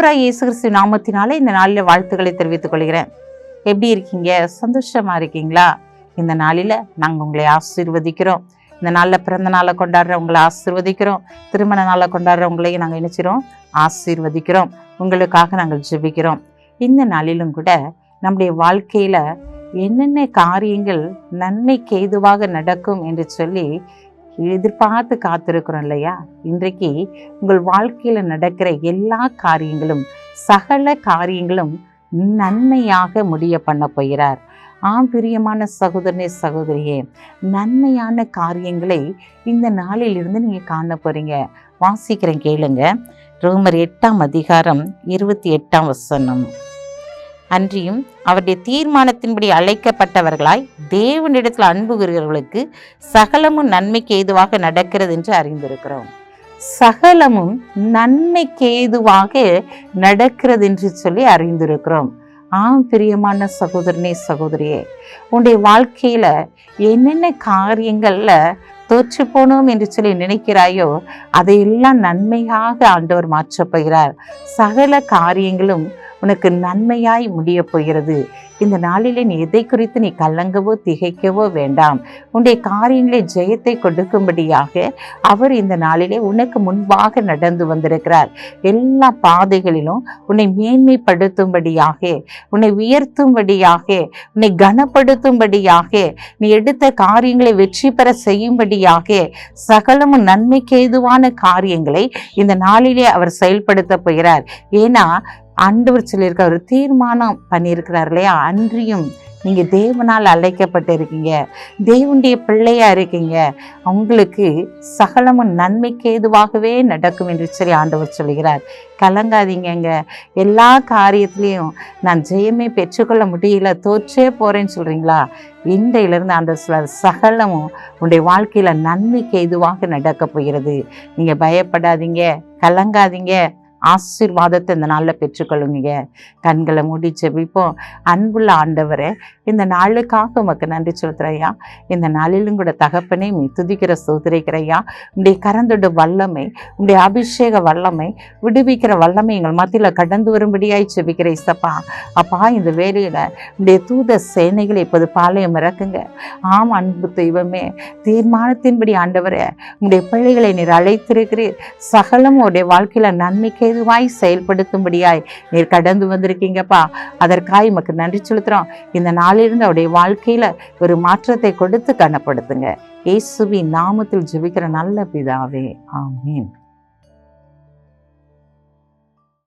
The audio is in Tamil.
ஆண்டவராய் இயேசு கிறிஸ்து நாமத்தினாலே இந்த நாளில் வாழ்த்துக்களை தெரிவித்துக் கொள்கிறேன். எப்படி இருக்கீங்க? சந்தோஷமா இருக்கீங்களா? இந்த நாளில் நாங்கள் உங்களை ஆசீர்வதிக்கிறோம். இந்த நாளில் பிறந்த நாளை கொண்டாடுறவங்களை ஆசீர்வதிக்கிறோம். திருமண நாளை கொண்டாடுறவங்களையும் நாங்கள் நினைச்சிரோம் ஆசீர்வதிக்கிறோம். உங்களுக்காக நாங்கள் ஜெபிக்கிறோம். இந்த நாளிலும் கூட நம்முடைய வாழ்க்கையில என்னென்ன காரியங்கள் நன்மைக்கு ஏதுவாக நடக்கும் என்று சொல்லி எதிர்பார்த்து காத்திருக்கிறோம் இல்லையா? இன்றைக்கு உங்கள் வாழ்க்கையில நடக்கிற எல்லா காரியங்களும் சகல காரியங்களும் நன்மையாக முடிய பண்ண போகிறார். ஆம் பிரியமான சகோதரனே சகோதரியே நன்மையான காரியங்களை இந்த நாளிலிருந்து நீங்கள் நீங்க காண போறீங்க. வாசிக்கிறேன் கேளுங்க. ரோமர் எட்டாம் அதிகாரம் இருபத்தி எட்டாம் வசனம். அன்றியும் அவருடைய தீர்மானத்தின்படி அழைக்கப்பட்டவர்களாய் தேவனிடத்தில் அன்புகிறவர்களுக்கு சகலமும் நன்மைக்கு ஏதுவாக நடக்கிறது என்று அறிந்திருக்கிறோம். சகலமும் நன்மைக்கு ஏதுவாக நடக்கிறது என்று சொல்லி அறிந்திருக்கிறோம். ஆம் பிரியமான சகோதரனே சகோதரியே உன்னுடைய வாழ்க்கையில் என்னென்ன காரியங்களில் தோற்று போனோம் என்று சொல்லி நினைக்கிறாயோ அதையெல்லாம் நன்மையாக ஆண்டவர் மாற்றப்போகிறார் சகல காரியங்களும் உனக்கு நன்மையாய் முடிய போகிறது. இந்த நாளிலே நீ எதை குறித்து நீ கலங்கவோ திகைக்கவோ வேண்டாம். உன்னுடைய காரியங்களை ஜெயத்தை கொடுக்கும்படியாக அவர் இந்த நாளிலே உனக்கு முன்பாக நடந்து வந்திருக்கிறார். எல்லா பாதைகளிலும் உன்னை மேன்மைப்படுத்தும்படியாக உன்னை உயர்த்தும்படியாக உன்னை கனப்படுத்தும்படியாக நீ எடுத்த காரியங்களை வெற்றி பெற செய்யும்படியாக சகலமும் நன்மைக்கு ஏதுவான காரியங்களை இந்த நாளிலே அவர் செயல்படுத்த போகிறார். ஏன்னா ஆண்டவர் சொல்லியிருக்க ஒரு தீர்மானம் பண்ணியிருக்கிறார் இல்லையா? அன்றியும் நீங்கள் தேவனால் அழைக்கப்பட்டு இருக்கீங்க தேவனுடைய பிள்ளையாக இருக்கீங்க. உங்களுக்கு சகலமும் நன்மைக்கு ஏதுவாகவே நடக்கும் என்று சொல்லி ஆண்டவர் சொல்கிறார். கலங்காதீங்கங்க. எல்லா காரியத்துலேயும் நான் ஜெயமே பெற்றுக்கொள்ள முடியல தோற்றே போகிறேன்னு சொல்கிறீங்களா இன்றையிலிருந்து அந்த ச- சகலமும் உங்களுடைய வாழ்க்கையில் நன்மைக்கு எதுவாக நடக்க போகிறது. நீங்கள் பயப்படாதீங்க கலங்காதீங்க. ஆசீர்வாதத்தை இந்த நாளில் பெற்றுக்கொள்ளுங்க. கண்களை மூடி ஜெபிப்போம் அன்புள்ள ஆண்டவரே இந்த நாளுக்காக உமக்கு நன்றி சொல்கிறையா இந்த நாளிலும் கூட தகப்பனே நீ துதிக்கிற சோதரிக்கிறையா உடைய கரந்தொடு வல்லமை உடைய அபிஷேக வல்லமை விடுவிக்கிற வல்லமை எங்கள் மத்தியில் கடந்து வரும்படியாய் செபிக்கிற இசப்பா அப்பா இந்த வேலையில உடைய தூத சேனைகளை இப்போது பாளையம் இறக்குங்க. ஆம் அன்பு தெய்வமே தீர்மானத்தின்படி ஆண்டவரே உடைய பிள்ளைகளை நீர் அழைத்திருக்கிறீர். சகலம் உடைய வாழ்க்கையில நன்மைக்கு ஏதுவாய் செயல்படுத்தும்படியாய் நீர் கடந்து வந்திருக்கீங்கப்பா. அதற்காக உமக்கு நன்றி செலுத்துறோம். இந்த நாளிலிருந்து அவருடைய வாழ்க்கையில ஒரு மாற்றத்தை கொடுத்து கனப்படுத்துங்க. இயேசுவின் நாமத்தில் ஜெபிக்கிற நல்ல பிதாவே. ஆமீன்.